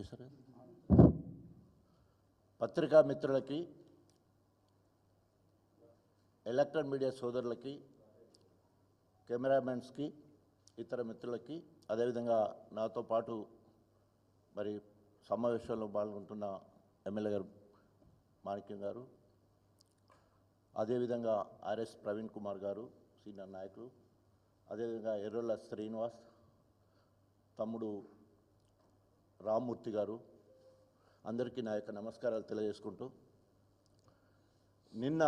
చేశారు పత్రికా మిత్రులకి ఎలక్ట్రాన్ మీడియా సోదరులకి కెమెరామెన్స్కి ఇతర మిత్రులకి అదేవిధంగా నాతో పాటు మరి సమావేశంలో పాల్గొంటున్న ఎమ్మెల్యే గారు మాణిక్యం గారు అదేవిధంగా ఆర్ఎస్ ప్రవీణ్ కుమార్ గారు సీనియర్ నాయకులు అదేవిధంగా ఎర్రొల్ల శ్రీనివాస్ తమ్ముడు రామ్మూర్తి గారు అందరికీ నా యొక్క నమస్కారాలు తెలియజేసుకుంటూ నిన్న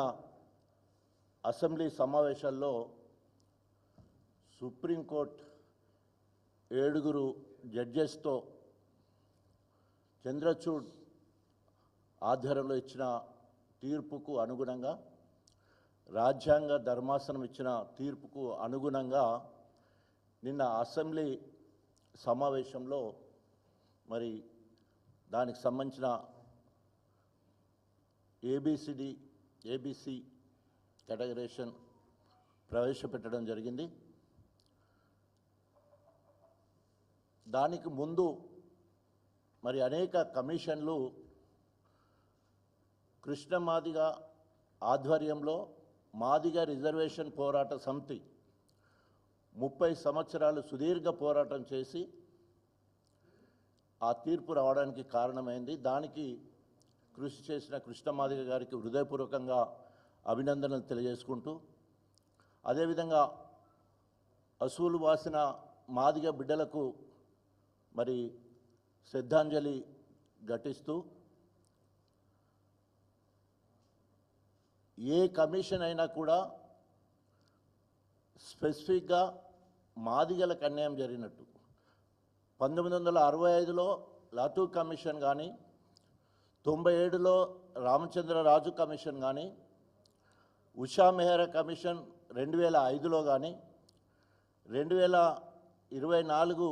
అసెంబ్లీ సమావేశాల్లో సుప్రీంకోర్టు ఏడుగురు జడ్జెస్తో చంద్రచూడ్ ఆధ్వర్యంలో ఇచ్చిన తీర్పుకు అనుగుణంగా రాజ్యాంగ ధర్మాసనం ఇచ్చిన తీర్పుకు అనుగుణంగా నిన్న అసెంబ్లీ సమావేశంలో మరి దానికి సంబంధించిన ఏబిసిడి ఏబిసి కేటగరేషన్ ప్రవేశపెట్టడం జరిగింది. దానికి ముందు మరి అనేక కమిషన్లు కృష్ణ మాదిగ ఆధ్వర్యంలో మాదిగ రిజర్వేషన్ పోరాట సమితి ముప్పై సంవత్సరాలు సుదీర్ఘ పోరాటం చేసి ఆ తీర్పు రావడానికి కారణమైంది. దానికి కృషి చేసిన కృష్ణమాదిగ గారికి హృదయపూర్వకంగా అభినందనలు తెలియజేసుకుంటూ అదేవిధంగా అసూలు వాసిన మాదిగ బిడ్డలకు మరి శ్రద్ధాంజలి ఘటిస్తూ ఏ కమిషన్ అయినా కూడా స్పెసిఫిక్గా మాదిగలకు అన్యాయం జరిగినట్టు. పంతొమ్మిది వందల అరవై ఐదులో లాతూ కమిషన్ కానీ తొంభై ఏడులో రామచంద్రరాజు కమిషన్ కానీ ఉషా మెహరా కమిషన్ రెండు వేల ఐదులో కానీ రెండు వేల ఇరవై నాలుగు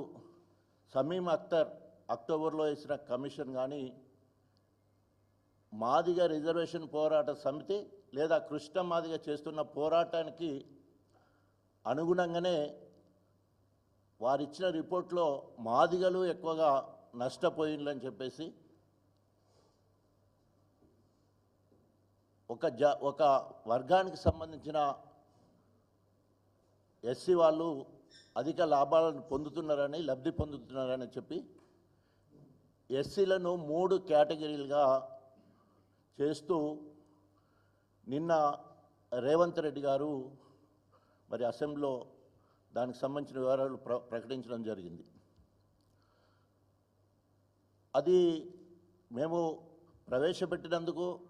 సమీం అఖ్తర్ అక్టోబర్లో వేసిన కమిషన్ కానీ మాదిగ రిజర్వేషన్ పోరాట సమితి లేదా కృష్ణ మాదిగ చేస్తున్న పోరాటానికి అనుగుణంగానే వారిచ్చిన రిపోర్ట్లో మాదిగలు ఎక్కువగా నష్టపోయిందని చెప్పేసి ఒక జ ఒక వర్గానికి సంబంధించిన ఎస్సీ వాళ్ళు అధిక లాభాలను పొందుతున్నారని లబ్ధి పొందుతున్నారని చెప్పి ఎస్సీలను మూడు కేటగిరీలుగా చేస్తూ నిన్న రేవంత్ రెడ్డి గారు మరి అసెంబ్లీలో దానికి సంబంధించిన వివరాలు ప్ర ప్రకటించడం జరిగింది. అది మేము ప్రవేశపెట్టినందుకు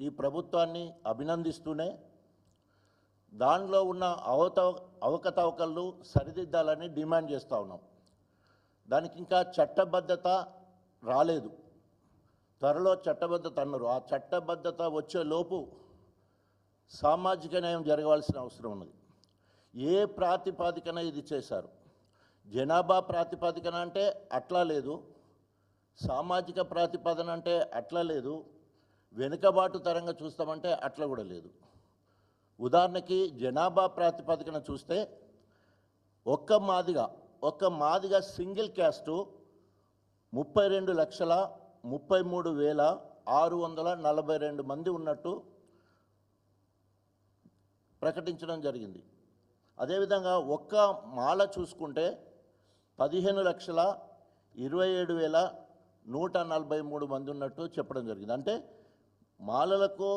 ఈ ప్రభుత్వాన్ని అభినందిస్తూనే దానిలో ఉన్న అవత అవకతవకలు సరిదిద్దాలని డిమాండ్ చేస్తూ ఉన్నాం. దానికి ఇంకా చట్టబద్ధత రాలేదు. త్వరలో చట్టబద్ధత అన్నారు. ఆ చట్టబద్ధత వచ్చే లోపు సామాజిక న్యాయం జరగవలసిన అవసరం ఉన్నది. ఏ ప్రాతిపాదికన ఇది చేశారు? జనాభా ప్రాతిపాదికన అంటే అట్లా లేదు. సామాజిక ప్రాతిపదన అంటే అట్లా లేదు. వెనుకబాటు తరంగా చూస్తామంటే అట్లా కూడా లేదు. ఉదాహరణకి జనాభా ప్రాతిపదికన చూస్తే ఒక్క మాదిగా ఒక్క మాదిగా సింగిల్ క్యాస్టు ముప్పై రెండు లక్షల ముప్పై మూడు వేల ఆరు వందల నలభై రెండు మంది ఉన్నట్టు ప్రకటించడం జరిగింది. అదేవిధంగా ఒక్క మాల చూసుకుంటే పదిహేను లక్షల ఇరవై ఏడు వేల నూట నలభై మూడు మంది ఉన్నట్టు చెప్పడం జరిగింది. అంటే మాలలకు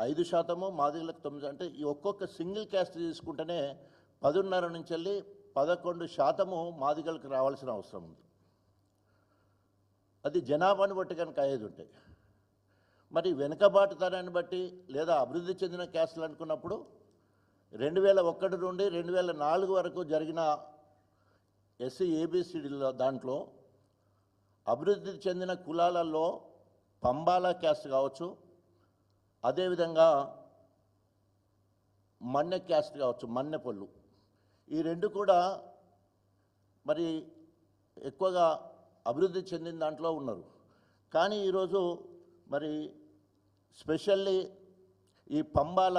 ఐదు శాతము మాదిగలకు తొమ్మిది అంటే ఈ ఒక్కొక్క సింగిల్ క్యాస్ట్ తీసుకుంటేనే పదున్నర నుంచి వెళ్ళి పదకొండు శాతము మాదిగలకు రావాల్సిన అవసరం ఉంది. అది జనాభాను బట్టి కనుక అయ్యేది ఉంటాయి. మరి వెనుకబాటుతనాన్ని బట్టి లేదా అభివృద్ధి చెందిన క్యాస్ట్లు అనుకున్నప్పుడు రెండు వేల ఒకటి నుండి రెండు వేల నాలుగు వరకు జరిగిన ఎస్సీ ఏబిసిడిలో దాంట్లో అభివృద్ధి చెందిన కులాలలో పంబాల క్యాస్ట్ కావచ్చు అదేవిధంగా మన్నె క్యాస్ట్ కావచ్చు మన్నె పళ్ళు ఈ రెండు కూడా మరి ఎక్కువగా అభివృద్ధి చెందిన దాంట్లో ఉన్నారు. కానీ ఈరోజు మరి స్పెషల్లీ ఈ పంబాల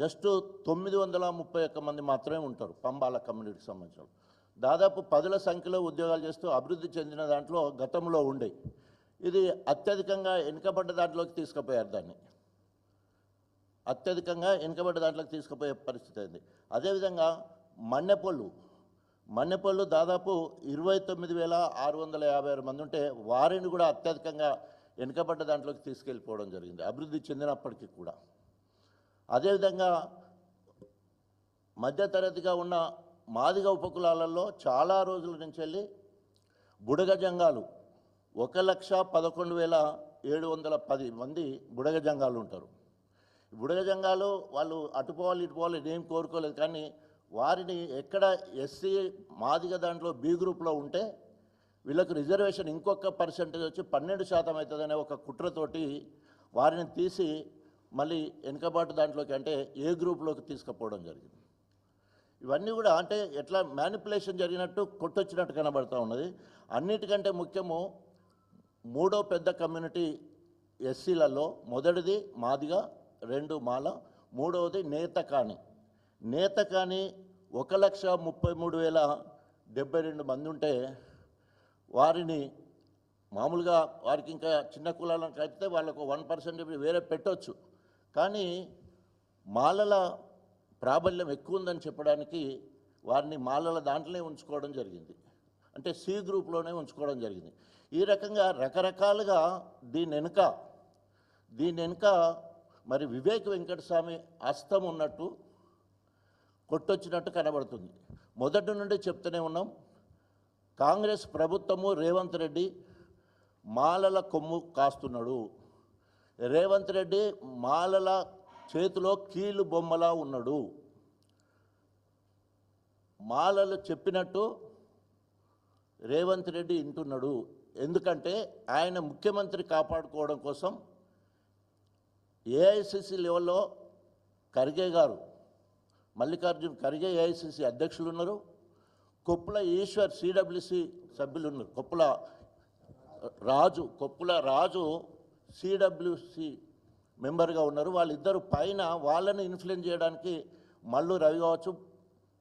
జస్ట్ తొమ్మిది వందల ముప్పై ఒక్క మంది మాత్రమే ఉంటారు పంబాల కమ్యూనిటీకి సంబంధించిన దాదాపు పదుల సంఖ్యలో ఉద్యోగాలు చేస్తూ అభివృద్ధి చెందిన దాంట్లో గతంలో ఉండే. ఇది అత్యధికంగా వెనుకబడ్డ దాంట్లోకి తీసుకుపోయారు దాన్ని. అత్యధికంగా వెనుకబడ్డ దాంట్లోకి తీసుకుపోయే పరిస్థితి అయింది. అదేవిధంగా మన్నెపళ్ళు మన్నెపళ్ళు దాదాపు ఇరవై తొమ్మిది వేల ఆరు వందల యాభై ఆరు మంది ఉంటే వారిని కూడా అత్యధికంగా వెనుకబడ్డ దాంట్లోకి తీసుకెళ్ళిపోవడం జరిగింది అభివృద్ధి చెందినప్పటికీ కూడా. అదేవిధంగా మధ్యతరగతిగా ఉన్న మాదిగ ఉపకులాలలో చాలా రోజుల నుంచి వెళ్ళి బుడగ జంగాలు ఒక లక్ష పదకొండు వేల ఏడు వందల పది మంది బుడగ జంగాలు ఉంటారు. బుడగ జంగాలు వాళ్ళు అటుపోవాలి ఇటుపోవాలి ఏం కోరుకోలేదు. కానీ వారిని ఎక్కడ ఎస్సీ మాదిగ దాంట్లో బి గ్రూప్లో ఉంటే వీళ్ళకు రిజర్వేషన్ ఇంకొక పర్సెంటేజ్ వచ్చి పన్నెండు శాతం అవుతుందనే ఒక కుట్రతోటి వారిని తీసి మళ్ళీ వెనుకబాటు దాంట్లోకి అంటే ఏ గ్రూప్లోకి తీసుకుపోవడం జరిగింది. ఇవన్నీ కూడా అంటే ఎట్లా మ్యానిపులేషన్ జరిగినట్టు కొట్టొచ్చినట్టు కనబడుతూ ఉన్నది. అన్నిటికంటే ముఖ్యము మూడో పెద్ద కమ్యూనిటీ ఎస్సీలలో మొదటిది మాదిగా రెండు మాల మూడవది నేత కాని నేత కాని ఒక లక్ష ముప్పై మూడు వేల డెబ్బై రెండు మంది ఉంటే వారిని మామూలుగా వారికి ఇంకా చిన్న కులాలను కలిపితే వాళ్ళకు వన్ పర్సెంట్ వేరే పెట్టొచ్చు. కానీ మాలల ప్రాబల్యం ఎక్కువ ఉందని చెప్పడానికి వారిని మాలల దాంట్లోనే ఉంచుకోవడం జరిగింది. అంటే సి గ్రూప్లోనే ఉంచుకోవడం జరిగింది. ఈ రకంగా రకరకాలుగా దీని వెనుక దీని వెనుక మరి వివేక్ వెంకటస్వామి అస్తం ఉన్నట్టు కొట్టొచ్చినట్టు కనబడుతుంది. మొదటి నుండి చెప్తూనే ఉన్నాం. కాంగ్రెస్ ప్రభుత్వము రేవంత్ రెడ్డి మాలల కొమ్ము కాస్తున్నాడు. రేవంత్ రెడ్డి మాలల చేతిలో కీలు బొమ్మలా ఉన్నాడు. మాలలు చెప్పినట్టు రేవంత్ రెడ్డి వింటున్నాడు. ఎందుకంటే ఆయన ముఖ్యమంత్రి కాపాడుకోవడం కోసం ఏఐసిసి లెవెల్లో ఖర్గే గారు మల్లికార్జున్ ఖర్గే ఏఐసిసి అధ్యక్షులు ఉన్నారు. కొప్పుల ఈశ్వర్ సిడబ్ల్యూసి సభ్యులు ఉన్నారు. కొప్పుల రాజు కొప్పుల రాజు సిడబ్ల్యూసి మెంబర్గా ఉన్నారు. వాళ్ళిద్దరు పైన వాళ్ళని ఇన్ఫ్లుయెన్స్ చేయడానికి మల్లు రవి కావచ్చు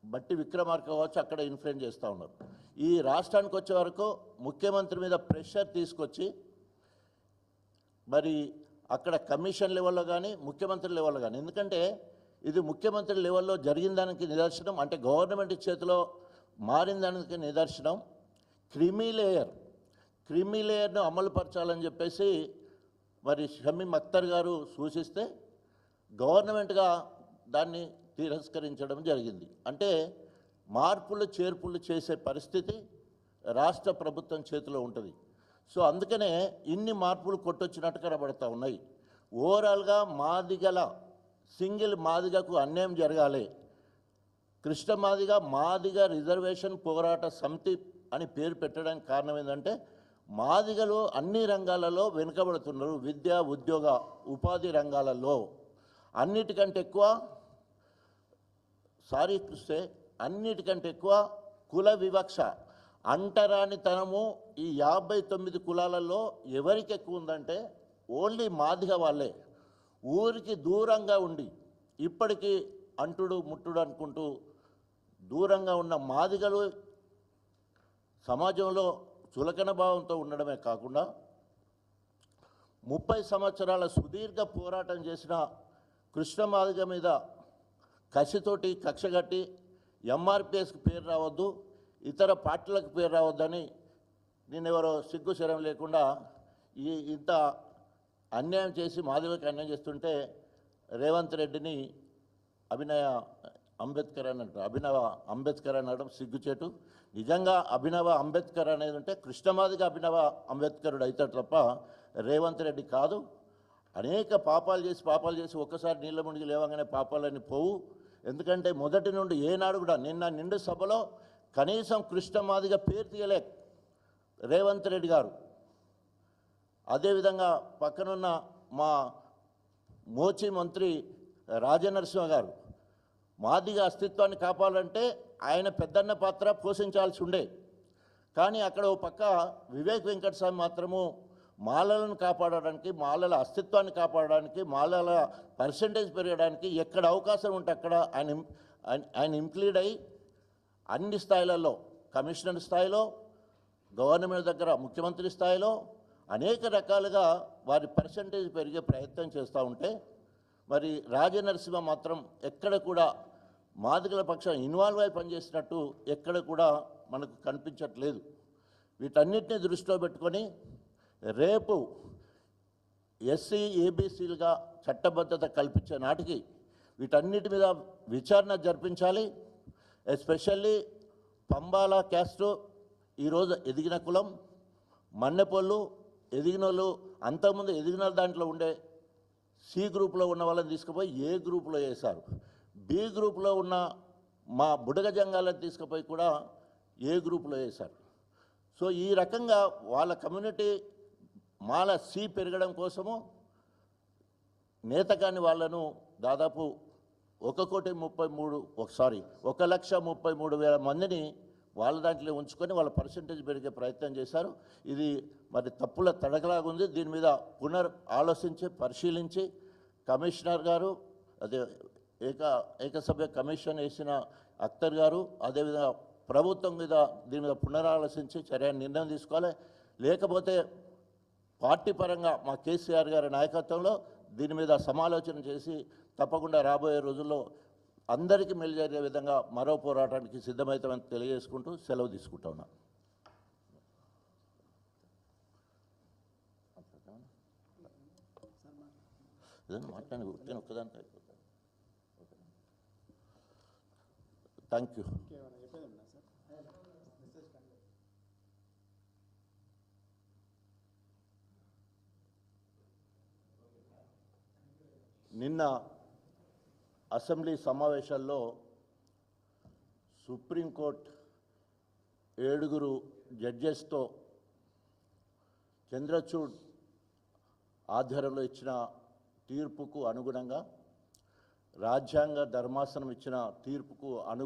బట్టి విక్రమార్క కావచ్చు అక్కడ ఇన్ఫ్లుయెన్స్ చేస్తూ ఉన్నారు. ఈ రాష్ట్రానికి వచ్చే వరకు ముఖ్యమంత్రి మీద ప్రెషర్ తీసుకొచ్చి మరి అక్కడ కమిషన్ లెవెల్లో కానీ ముఖ్యమంత్రి లెవెల్లో కానీ ఎందుకంటే ఇది ముఖ్యమంత్రి లెవెల్లో జరిగిన దానికి నిదర్శనం అంటే గవర్నమెంట్ చేతిలో మారిన దానికి నిదర్శనం. క్రిమీ లేయర్ క్రిమీ లేయర్ను అమలుపరచాలని చెప్పేసి మరి షమీం అఖ్తర్ గారు సూచిస్తే గవర్నమెంట్గా దాన్ని తిరస్కరించడం జరిగింది. అంటే మార్పులు చేర్పులు చేసే పరిస్థితి రాష్ట్ర ప్రభుత్వం చేతిలో ఉంటుంది. సో అందుకనే ఇన్ని మార్పులు కొట్టొచ్చినట్టు కనబడతా ఉన్నాయి. ఓవరాల్గా మాదిగల సింగిల్ మాదిగకు అన్యాయం జరగాలి. కృష్ణ మాదిగ మాదిగ రిజర్వేషన్ పోరాట సమితి అని పేరు పెట్టడానికి కారణం ఏంటంటే మాదిగలు అన్ని రంగాలలో వెనుకబడుతున్నారు విద్య ఉద్యోగ ఉపాధి రంగాలలో. అన్నిటికంటే ఎక్కువ సారీ చూస్తే అన్నిటికంటే ఎక్కువ కుల వివక్ష. అంటరానితనము ఈ యాభై తొమ్మిది కులాలలో ఎవరికి ఎక్కువ ఉందంటే ఓన్లీ మాదిగ వాళ్ళే. ఊరికి దూరంగా ఉండి ఇప్పటికీ అంటుడు ముట్టుడు అనుకుంటూ దూరంగా ఉన్న మాదిగలు సమాజంలో చులకన భావంతో ఉండడమే కాకుండా ముప్పై సంవత్సరాల సుదీర్ఘ పోరాటం చేసిన కృష్ణమాదిగ మీద కసితోటి కక్షగట్టి ఎంఆర్పిఎస్కి పేరు రావద్దు ఇతర పార్టీలకు పేరు రావద్దని నేను ఎవరో సిగ్గు శరం లేకుండా ఈ ఇంత అన్యాయం చేసి మాదిగలకు అన్యాయం చేస్తుంటే రేవంత్ రెడ్డిని అభినయ అంబేద్కర్ అని అంటారు అభినవ అంబేద్కర్ అనడం సిగ్గుచేటు. నిజంగా అభినవ అంబేద్కర్ అనేది ఉంటే కృష్ణమాదిగా అభినవ అంబేద్కరుడు అవుతాడు తప్ప రేవంత్ రెడ్డి కాదు. అనేక పాపాలు చేసి పాపాలు చేసి ఒక్కసారి నీళ్ళ మునిగి లేవగానే పాపాలన్నీ పోవు. ఎందుకంటే మొదటి నుండి ఏనాడు కూడా నిన్న నిండు సభలో కనీసం కృష్ణమాదిగా పేరు తీయలే రేవంత్ రెడ్డి గారు. అదేవిధంగా పక్కనున్న మా మోచి మంత్రి రాజనరసింహ గారు మాదిగ అస్తిత్వాన్ని కాపాడాలంటే ఆయన పెద్దన్న పాత్ర పోషించాల్సి ఉండే. కానీ అక్కడ ఓ పక్క వివేక్ వెంకటస్వామి మాత్రము మాలలను కాపాడడానికి మాలల అస్తిత్వాన్ని కాపాడడానికి మాలల పర్సంటేజ్ పెరగడానికి ఎక్కడ అవకాశం ఉంటే అక్కడ ఆయన ఆయన- ఆయన ఇంక్లూడ్ అయ్యి అన్ని స్థాయిలలో కమిషనర్ స్థాయిలో గవర్నమెంట్ దగ్గర ముఖ్యమంత్రి స్థాయిలో అనేక రకాలుగా వారి పర్సంటేజ్ పెరిగే ప్రయత్నం చేస్తూ ఉంటే మరి రాజనరసింహ మాత్రం ఎక్కడ కూడా మాదిగల పక్షం ఇన్వాల్వ్ అయి పనిచేసినట్టు ఎక్కడ కూడా మనకు కనిపించట్లేదు. వీటన్నిటిని దృష్టిలో పెట్టుకొని రేపు ఎస్సీ ఏబీసీలుగా చట్టబద్ధత కల్పించే నాటికి వీటన్నిటి మీద విచారణ జరిపించాలి. ఎస్పెషల్లీ పంబాల క్యాస్టు ఈరోజు ఎదిగిన కులం మన్నెపొళ్ళు ఎదిగినోళ్ళు అంతకుముందు ఎదిగిన దాంట్లో ఉండే సి గ్రూప్లో ఉన్న వాళ్ళని తీసుకుపోయి ఏ గ్రూప్లో వేశారు? బి గ్రూప్లో ఉన్న మా బుడగ జంగాలను తీసుకుపోయి కూడా ఏ గ్రూప్లో వేశారు. సో ఈ రకంగా వాళ్ళ కమ్యూనిటీ మాల సి పెరగడం కోసము నేతకాని వాళ్ళను దాదాపు ఒక కోటి ముప్పై మూడు సారీ ఒక లక్ష ముప్పై మూడు వేల మందిని వాళ్ళ దాంట్లో ఉంచుకొని వాళ్ళ పర్సంటేజ్ పెరిగే ప్రయత్నం చేశారు. ఇది మరి తప్పుల తడకలాగా ఉంది. దీని మీద పునర్ ఆలోచించి పరిశీలించి కమిషనర్ గారు అదే ఏక ఏకసభ్య కమిషన్ వేసిన అఖ్తర్ గారు అదేవిధంగా ప్రభుత్వం మీద దీని మీద పునరాలోచించి చర్య నిర్ణయం తీసుకోవాలి. లేకపోతే పార్టీ పరంగా మా కేసీఆర్ గారి నాయకత్వంలో దీని మీద సమాలోచన చేసి తప్పకుండా రాబోయే రోజుల్లో అందరికీ మేలు జరిగే విధంగా మరో పోరాటానికి సిద్ధమవుతామని తెలియజేసుకుంటూ సెలవు తీసుకుంటా ఉన్నా. మాట్లాడి ఉట్టిన థ్యాంక్ యూ నిన్న అసెంబ్లీ సమావేశాల్లో సుప్రీంకోర్టు ఏడుగురు జడ్జెస్తో చంద్రచూడ్ ఆధ్వర్యంలో ఇచ్చిన తీర్పుకు అనుగుణంగా రాజ్యాంగ ధర్మాసనం ఇచ్చిన తీర్పుకు అనుగు